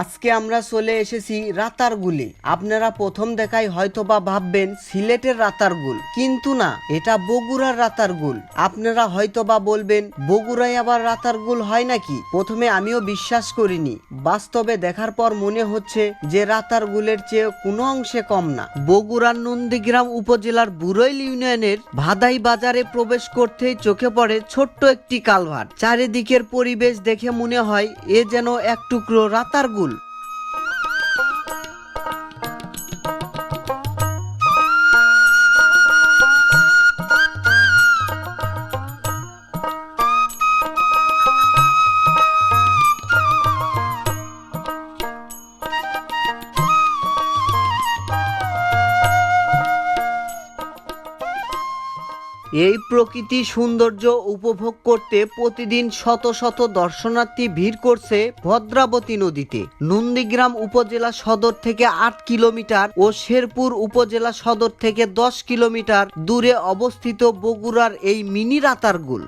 আজকে আমরা চলে এসেছি রাতারগুলে। আপনারা প্রথম দেখায় হয়তোবা ভাববেন, সিলেটের রাতারগুল। কিন্তু না, এটা বগুড়ার রাতারগুল। আপনারা হয়তোবা বলবেন, বগুড়ায় আবার রাতারগুল হয় নাকি? প্রথমে আমিও বিশ্বাস করিনি। বাস্তবে দেখার পর মনে হচ্ছে যে রাতারগুলের চেয়ে কোনো অংশে কম না। বগুড়ার নন্দীগ্রাম উপজেলার বুরৈল ইউনিয়নের ভাদাই বাজারে প্রবেশ করতেই চোখে পড়ে ছোট্ট একটি কালভার। চারিদিকের পরিবেশ দেখে মনে হয় এ যেন এক টুকরো রাতারগুল। تقول এই প্রকৃতি সৌন্দর্য উপভোগ করতে প্রতিদিন শত শত দর্শনার্থী ভিড় করছে ভদ্রাবতী নদীতে। নন্দীগ্রাম উপজেলা সদর থেকে আট কিলোমিটার ও শেরপুর উপজেলা সদর থেকে দশ কিলোমিটার দূরে অবস্থিত বগুড়ার এই মিনি রাতারগুল।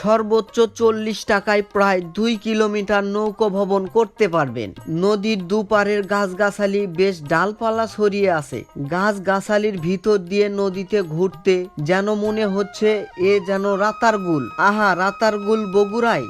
সর্বোচ্চ চল্লিশ টাকায় প্রায় দুই কিলোমিটার নৌকো ভবন করতে পারবেন। নদীর দুপারের গাছগাছালি বেশ ডালপালা সরিয়ে আছে। গাছগাছালির ভিতর দিয়ে নদীতে ঘুরতে যেন মনে হচ্ছে এ যেন রাতারগুল। আহা, রাতারগুল বগুড়ায়।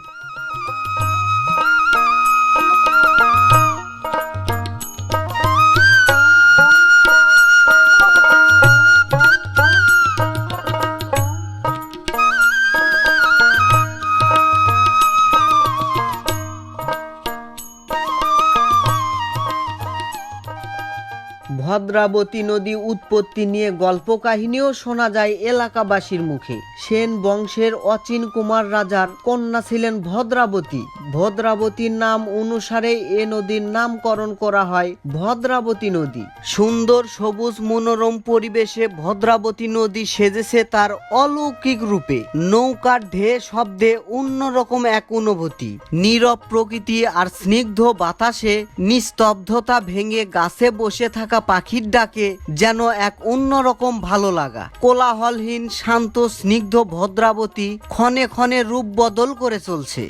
ভদ্রাবতী নদী উৎপত্তি নিয়ে গল্প কাহিনীও শোনা যায় এলাকাবাসীর মুখে। সেন বংশের অচিন কুমার রাজার কন্যা ছিলেন ভদ্রাবতী। ভদ্রাবতীর নাম অনুসারে এ নদীর নামকরণ করা হয় ভদ্রাবতী নদী। সুন্দর সবুজ মনোরম পরিবেশে ভদ্রাবতী নদী সেজেছে তার অলৌকিক রূপে। নৌকার ঢে শব্দে অন্যরকম এক অনুভূতি। নীরব প্রকৃতি আর স্নিগ্ধ বাতাসে নিস্তব্ধতা ভেঙে গাছে বসে থাকা পাখির ডাকে যেন এক অন্যরকম ভালো লাগা। কোলাহলহীন, শান্ত, স্নিগ্ধ, ভদ্রাবতী ক্ষণে ক্ষণে রূপ বদল করে চলছে।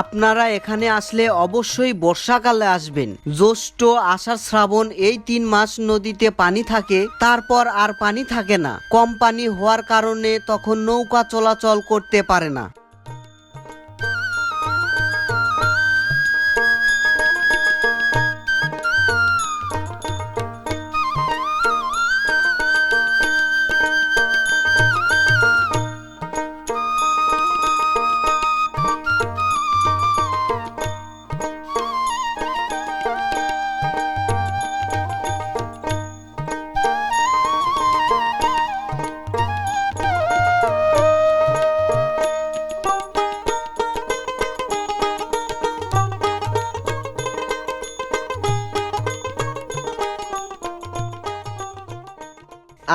আপনারা এখানে আসলে অবশ্যই বর্ষাকালে আসবেন। জ্যৈষ্ঠ, আষাঢ়, শ্রাবণ এই তিন মাস নদীতে পানি থাকে, তারপর আর পানি থাকে না। কম পানি হওয়ার কারণে তখন নৌকা চলাচল করতে পারে না।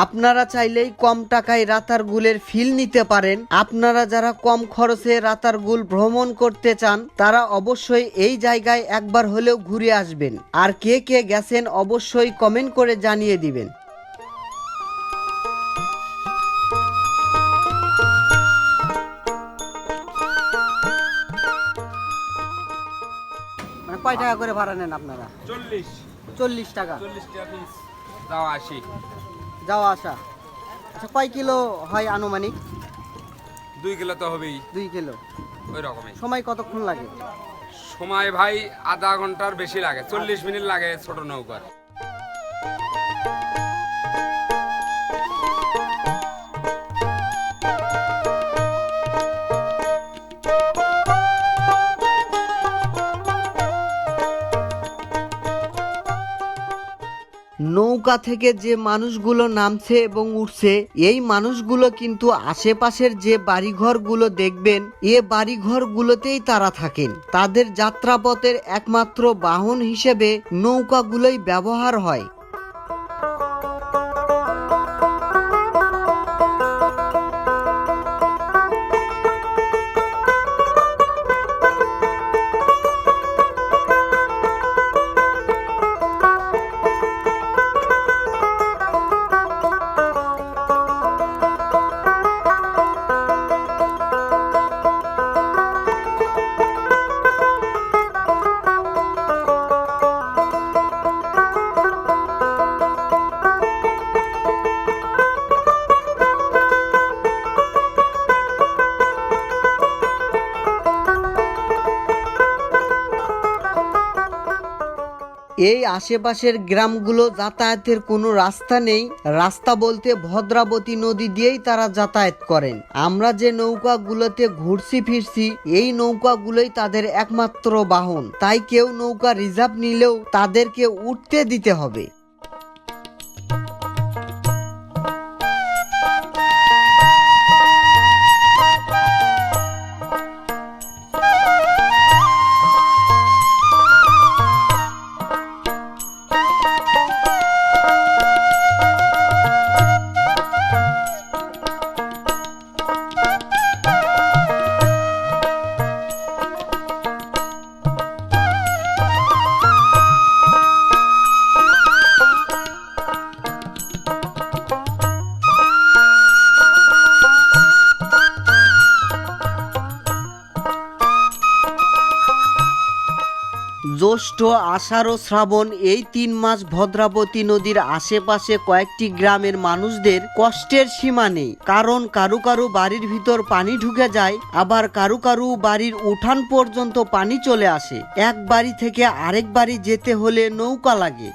আপনারা চাইলেই কম টাকায় রাতারগুলের ফিল নিতে পারেন। আপনারা যারা কম খরচে রাতারগুল ভ্রমণ করতে চান তারা অবশ্যই এই জায়গায় একবার হলেও ঘুরে আসবেন। আর কে কে গেছেন অবশ্যই কমেন্ট করে জানিয়ে দিবেন। মানে কয় টাকা করে ভাড়া নেন আপনারা? চল্লিশ। চল্লিশ টাকা। চল্লিশ টাকা পিস যাওয়া আসি যাওয়া আসা। আচ্ছা কয় কিলো হয় আনুমানিক? দুই কিলো তো হবেই। দুই কিলো। ওই রকমই। সময় কতক্ষণ লাগে? সময় ভাই আধা ঘণ্টার বেশি লাগে চল্লিশ মিনিট লাগে ছোট নৌকার। নৌকা থেকে যে মানুষগুলো নামছে এবং উঠছে, এই মানুষগুলো কিন্তু আশেপাশের যে বাড়িঘরগুলো দেখবেন, এ বাড়িঘরগুলোতেই তারা থাকেন। তাদের যাত্রাপথের একমাত্র বাহন হিসেবে নৌকাগুলোই ব্যবহার হয়। এই আশেপাশের গ্রামগুলো যাতায়াতের কোনো রাস্তা নেই। রাস্তা বলতে ভদ্রাবতী নদী দিয়েই তারা যাতায়াত করেন। আমরা যে নৌকাগুলোতে ঘুরছি ফিরছি, এই নৌকাগুলোই তাদের একমাত্র বাহন। তাই কেউ নৌকা রিজার্ভ নিলেও তাদেরকে উঠতে দিতে হবে। জ্যৈষ্ঠ আষাঢ় ও শ্রাবণ এই তিন মাস ভদ্রাবতী নদীর আশেপাশে কয়েকটি গ্রামের মানুষদের কষ্টের সীমা নেই। কারণ কারু কারু বাড়ির ভিতর পানি ঢুকে যায় আবার কারু কারু বাড়ির উঠান পর্যন্ত পানি চলে আসে। এক বাড়ি থেকে আরেক বাড়ি যেতে হলে নৌকা লাগে।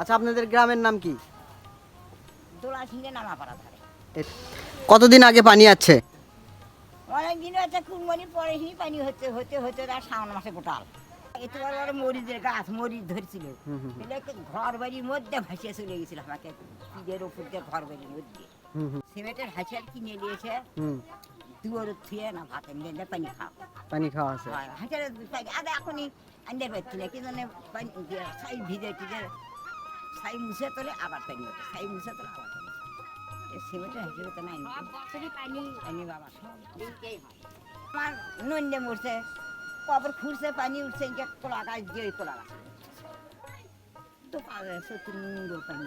আচ্ছা আপনাদের গ্রামের নাম কি? কতদিন আগে পানি আছে দিন হচ্ছে কুমনি পরে হি পানি হচ্ছে হতে হতে তার শ্রাবণ মাসে গোটাল এত বড় বড় মরিচের গাছ মরিচ ধরছিল। একটু ঘর বাড়ির মধ্যে ভাসিয়ে চলে গেছিল আমাকে পিঠের ওপর দিয়ে ঘর বাড়ির মধ্যে সিমেন্টের হাঁচিয়ার কিনে নিয়েছে। দুয়ার থুয়ে না ভাতে নিয়ে পানি খাও। পানি খাওয়া আছে। হাঁচিয়ার পানি আগে এখনই আনতে পারছি না কি জন্য পানি দিয়ে ছাই ভিজে টিজে ছাই মুছে তোলে আবার পানি ওঠে ছাই মুছে তোলে আবার সিমেন্টের হিসেবে তো নাই পানি। বাবা। সব। আমার নন্দে মরছে কবর খুঁড়ছে পানি উঠছে ইনকে গাছ দিয়ে ওই গাছ। তো পানি।